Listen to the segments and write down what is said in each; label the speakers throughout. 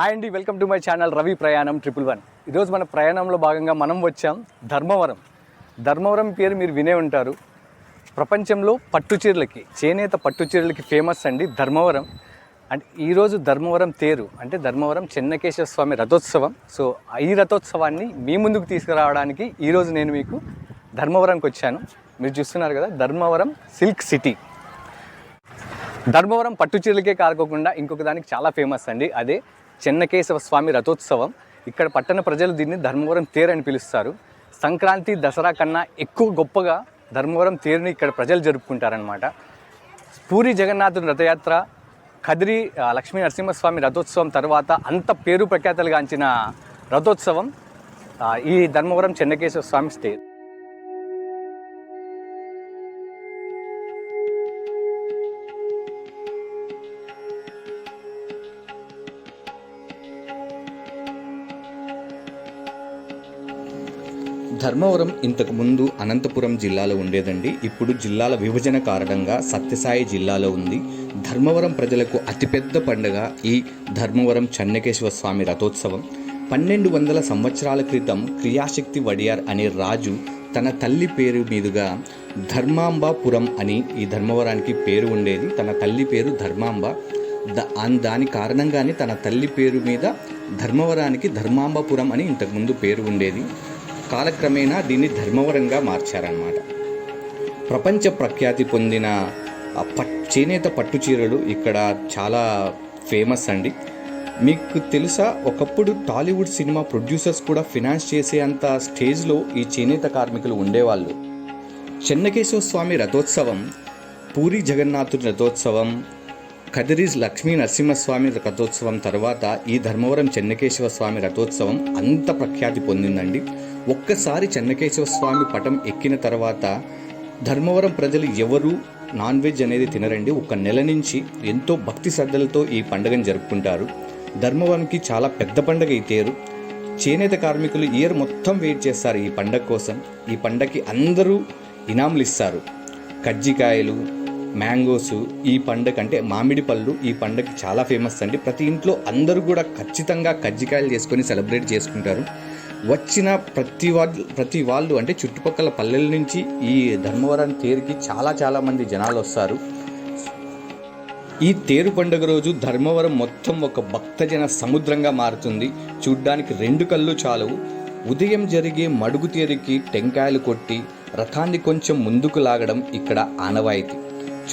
Speaker 1: Hi అండి welcome to my channel Ravi ప్రయాణం triple one. ఈరోజు మన ప్రయాణంలో భాగంగా మనం వచ్చాం ధర్మవరం. ధర్మవరం పేరు మీరు వినే ఉంటారు. ప్రపంచంలో పట్టు చీరలకి చేనేత పట్టు చీరలకి ఫేమస్ అండి ధర్మవరం. అండ్ ఈరోజు ధర్మవరం తేరు అంటే ధర్మవరం చెన్నకేశ్వర స్వామి రథోత్సవం. సో ఈ రథోత్సవాన్ని మీ ముందుకు తీసుకురావడానికి ఈరోజు నేను మీకు ధర్మవరంకి వచ్చాను. మీరు చూస్తున్నారు కదా ధర్మవరం సిల్క్ సిటీ. ధర్మవరం పట్టు చీరలకే కాకోకుండా ఇంకొక దానికి చాలా ఫేమస్ అండి. అదే చెన్నకేశవ స్వామి రథోత్సవం. ఇక్కడ పట్టణ ప్రజలు దీన్ని ధర్మవరం తేరు అని పిలుస్తారు. సంక్రాంతి దసరా కన్నా ఎక్కువ గొప్పగా ధర్మవరం తేరుని ఇక్కడ ప్రజలు జరుపుకుంటారనమాట పూరి జగన్నాథుని రథయాత్ర కదిరి లక్ష్మీ నరసింహస్వామి రథోత్సవం తర్వాత అంత పేరు ప్రఖ్యాతలుగాంచిన రథోత్సవం ఈ ధర్మవరం చెన్నకేశవ స్వామి స్టే
Speaker 2: ధర్మవరం ఇంతకు ముందు అనంతపురం జిల్లాలో ఉండేదండి. ఇప్పుడు జిల్లాల విభజన కారణంగా సత్యసాయి జిల్లాలో ఉంది. ధర్మవరం ప్రజలకు అతిపెద్ద పండుగ ఈ ధర్మవరం చెన్నకేశ్వర స్వామి రథోత్సవం. పన్నెండు వందల సంవత్సరాల క్రితం క్రియాశక్తి వడియార్ అనే రాజు తన తల్లి పేరు మీదుగా ధర్మాంబాపురం అని ఈ ధర్మవరానికి పేరు ఉండేది. తన తల్లి పేరు ధర్మాంబ. దాని కారణంగానే తన తల్లి పేరు మీద ధర్మవరానికి ధర్మాంబపురం అని ఇంతకుముందు పేరు ఉండేది. కాలక్రమేణా దీన్ని ధర్మవరంగా మార్చారన్నమాట. ప్రపంచ ప్రఖ్యాతి పొందిన పట్ చేనేత పట్టు చీరలు ఇక్కడ చాలా ఫేమస్ అండి. మీకు తెలుసా ఒకప్పుడు టాలీవుడ్ సినిమా ప్రొడ్యూసర్స్ కూడా ఫినాన్స్ చేసే అంత స్టేజ్లో ఈ చేనేత కార్మికులు ఉండేవాళ్ళు. చెన్నకేశ్వర స్వామి రథోత్సవం పూరి జగన్నాథుడి రథోత్సవం కదిరీజ్ లక్ష్మీ నరసింహస్వామి రథోత్సవం తర్వాత ఈ ధర్మవరం చెన్నకేశవ స్వామి రథోత్సవం అంత ప్రఖ్యాతి పొందిందండి. ఒక్కసారి చెన్నకేశవ స్వామి పటం ఎక్కిన తర్వాత ధర్మవరం ప్రజలు ఎవరు నాన్ వెజ్ అనేది తినరండి. ఒక నెల నుంచి ఎంతో భక్తి శ్రద్ధలతో ఈ పండుగను జరుపుకుంటారు. ధర్మవరంకి చాలా పెద్ద పండుగ ఈ తేరు చేనేత కార్మికులు ఇయర్ మొత్తం వెయిట్ చేస్తారు ఈ పండగ కోసం. ఈ పండగకి అందరూ ఇనాములు ఇస్తారు. కజ్జికాయలు మ్యాంగోస్ ఈ పండగ అంటే మామిడి పళ్ళు ఈ పండగకి చాలా ఫేమస్ అండి. ప్రతి ఇంట్లో అందరూ కూడా ఖచ్చితంగా కజ్జికాయలు చేసుకొని సెలబ్రేట్ చేసుకుంటారు. వచ్చిన ప్రతి వాళ్ళు ప్రతి వాళ్ళు అంటే చుట్టుపక్కల పల్లెల నుంచి ఈ ధర్మవరం తేరుకి చాలా చాలా మంది జనాలు వస్తారు. ఈ తేరు పండుగ రోజు ధర్మవరం మొత్తం ఒక భక్తజన సముద్రంగా మారుతుంది. చూడ్డానికి రెండు కళ్ళు చాలవు. ఉదయం జరిగే మడుగు తేరుకి టెంకాయలు కొట్టి రథాన్ని కొంచెం ముందుకు లాగడం ఇక్కడ ఆనవాయితీ.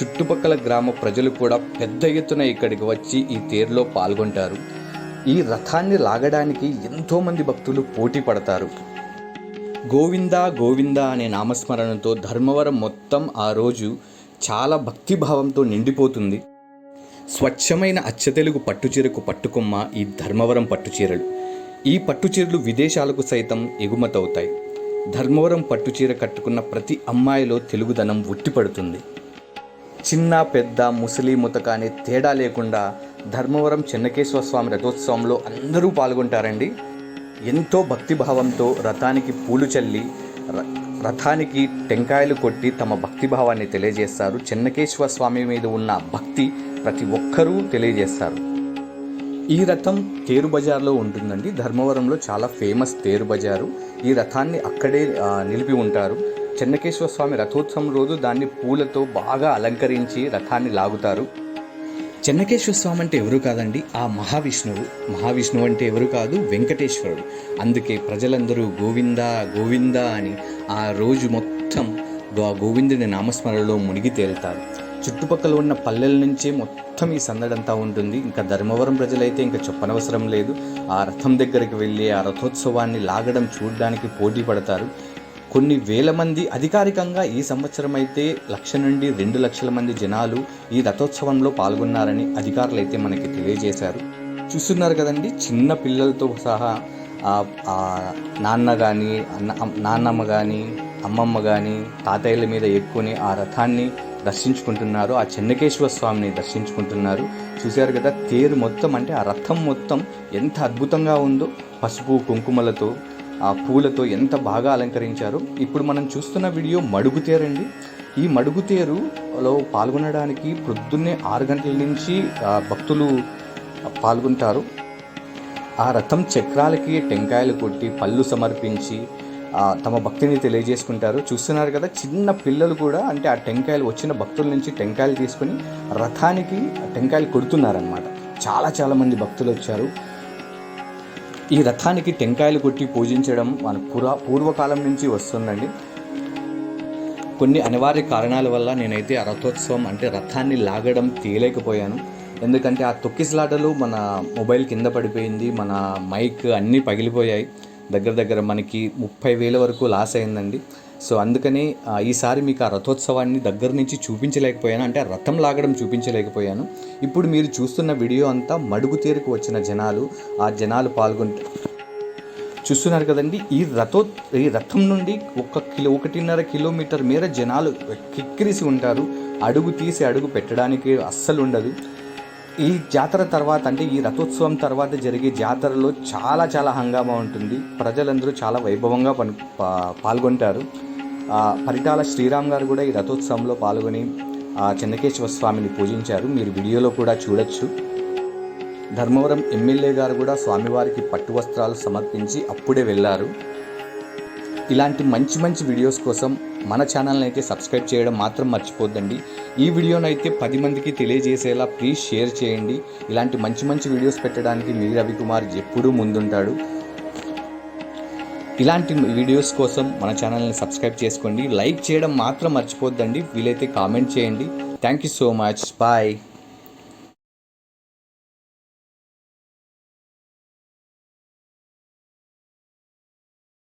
Speaker 2: చుట్టుపక్కల గ్రామ ప్రజలు కూడా పెద్ద ఎత్తున ఇక్కడికి వచ్చి ఈ తేరులో పాల్గొంటారు. ఈ రథాన్ని లాగడానికి ఎంతోమంది భక్తులు పోటీ పడతారు. గోవిందా గోవిందా అనే నామస్మరణతో ధర్మవరం మొత్తం ఆ రోజు చాలా భక్తిభావంతో నిండిపోతుంది. స్వచ్ఛమైన అచ్చతెలుగు పట్టుచీరకు పట్టుకొమ్మ ఈ ధర్మవరం పట్టుచీరలు. ఈ పట్టుచీరలు విదేశాలకు సైతం ఎగుమతవుతాయి. ధర్మవరం పట్టుచీర కట్టుకున్న ప్రతి అమ్మాయిలో తెలుగుదనం ఉట్టిపడుతుంది. చిన్న పెద్ద ముసలి ముతక అనే తేడా లేకుండా ధర్మవరం చెన్నకేశ్వర స్వామి రథోత్సవంలో అందరూ పాల్గొంటారండి. ఎంతో భక్తిభావంతో రథానికి పూలు చల్లి ర- రథానికి టెంకాయలు కొట్టి తమ భక్తిభావాన్ని తెలియజేస్తారు. చెన్నకేశ్వర స్వామి మీద ఉన్న భక్తి ప్రతి ఒక్కరూ తెలియజేస్తారు. ఈ రథం తేరు బజార్లో ఉంటుందండి. ధర్మవరంలో చాలా ఫేమస్ తేరు బజారు. ఈ రథాన్ని అక్కడే నిలిపి ఉంటారు. చెన్నకేశ్వర స్వామి రథోత్సవం రోజు దాన్ని పూలతో బాగా అలంకరించి రథాన్ని లాగుతారు. చెన్నకేశ్వర స్వామి అంటే ఎవరు కాదండి? ఆ మహావిష్ణువు. మహావిష్ణువు అంటే ఎవరు కాదు? వెంకటేశ్వరుడు. అందుకే ప్రజలందరూ గోవిందా గోవిందా అని ఆ రోజు మొత్తం ఆ గోవిందుని నామస్మరణలో మునిగి తేలుతారు. చుట్టుపక్కల ఉన్న పల్లెల నుంచే మొత్తం ఈ సందడంతా ఉంటుంది. ఇంకా ధర్మవరం ప్రజలైతే ఇంకా చెప్పనవసరం లేదు. ఆ రథం దగ్గరికి వెళ్ళి ఆ రథోత్సవాన్ని లాగడం చూడడానికి పోటీ పడతారు. కొన్ని వేల మంది అధికారికంగా ఈ సంవత్సరం అయితే లక్ష నుండి రెండు లక్షల మంది జనాలు ఈ రథోత్సవంలో పాల్గొన్నారని అధికారులు అయితే మనకి తెలియజేశారు. చూస్తున్నారు కదండి చిన్న పిల్లలతో సహా నాన్న కానీ అన్న నాన్నమ్మ కానీ అమ్మమ్మ కానీ తాతయ్యల మీద ఎక్కుని ఆ రథాన్ని దర్శించుకుంటున్నారు. ఆ చెన్నకేశ్వర స్వామిని దర్శించుకుంటున్నారు. చూశారు కదా తేరు మొత్తం అంటే ఆ రథం మొత్తం ఎంత అద్భుతంగా ఉందో పసుపు కుంకుమలతో ఆ పూలతో ఎంత బాగా అలంకరించారో. ఇప్పుడు మనం చూస్తున్న వీడియో మడుగుతేరండి ఈ మడుగుతేరులో పాల్గొనడానికి ప్రొద్దున్నే ఆరు గంటల నుంచి భక్తులు పాల్గొంటారు. ఆ రథం చక్రాలకి టెంకాయలు కొట్టి పళ్ళు సమర్పించి తమ భక్తిని తెలియజేసుకుంటారు. చూస్తున్నారు కదా చిన్న పిల్లలు కూడా అంటే ఆ టెంకాయలు వచ్చిన భక్తుల నుంచి టెంకాయలు తీసుకొని రథానికి టెంకాయలు కొడుతున్నారనమాట చాలా చాలామంది భక్తులు వచ్చారు. ఈ రథానికి టెంకాయలు కొట్టి పూజించడం మన పురా పూర్వకాలం నుంచి వస్తుందండి. కొన్ని అనివార్య కారణాల వల్ల నేనైతే ఆ రథోత్సవం అంటే రథాన్ని లాగడం తీయలేకపోయాను. ఎందుకంటే ఆ తొక్కిసలాటలు మన మొబైల్ కింద పడిపోయింది మన మైక్ అన్నీ పగిలిపోయాయి. దగ్గర దగ్గర మనకి ముప్పై వేల వరకు లాస్ అయిందండి. సో అందుకని ఈసారి మీకు ఆ రథోత్సవాన్ని దగ్గర నుంచి చూపించలేకపోయాను. అంటే రథం లాగడం చూపించలేకపోయాను. ఇప్పుడు మీరు చూస్తున్న వీడియో అంతా మడుగు తీరుకు వచ్చిన జనాలు ఆ జనాలు పాల్గొంటే చూస్తున్నారు కదండి. ఈ రథో ఈ రథం నుండి ఒక కిలో ఒకటిన్నర కిలోమీటర్ మేర జనాలు కిక్కిరిసి ఉంటారు. అడుగు తీసి అడుగు పెట్టడానికి అస్సలు ఉండదు. ఈ జాతర తర్వాత అంటే ఈ రథోత్సవం తర్వాత జరిగే జాతరలో చాలా చాలా హంగామా ఉంటుంది. ప్రజలందరూ చాలా వైభవంగా పాల్గొంటారు. పరిటాల శ్రీరామ్ గారు కూడా ఈ రథోత్సవంలో పాల్గొని చెన్నకేశ్వర స్వామిని పూజించారు. మీరు వీడియోలో కూడా చూడొచ్చు. ధర్మవరం ఎమ్మెల్యే గారు కూడా స్వామివారికి పట్టు వస్త్రాలు సమర్పించి అప్పుడే వెళ్ళారు. ఇలాంటి మంచి మంచి వీడియోస్ కోసం మన ఛానల్ని అయితే సబ్స్క్రైబ్ చేయడం మాత్రం మర్చిపోద్దండి. ఈ వీడియోనైతే అయితే పది మందికి తెలియజేసేలా ప్లీజ్ షేర్ చేయండి. ఇలాంటి మంచి మంచి వీడియోస్ పెట్టడానికి మీ రవికుమార్ ఎప్పుడూ ముందుంటాడు. ఇలాంటి వీడియోస్ కోసం మన ఛానల్ని సబ్స్క్రైబ్ చేసుకోండి. లైక్ చేయడం మాత్రం మర్చిపోద్దండి. వీలైతే కామెంట్ చేయండి. Thank you so much. Bye.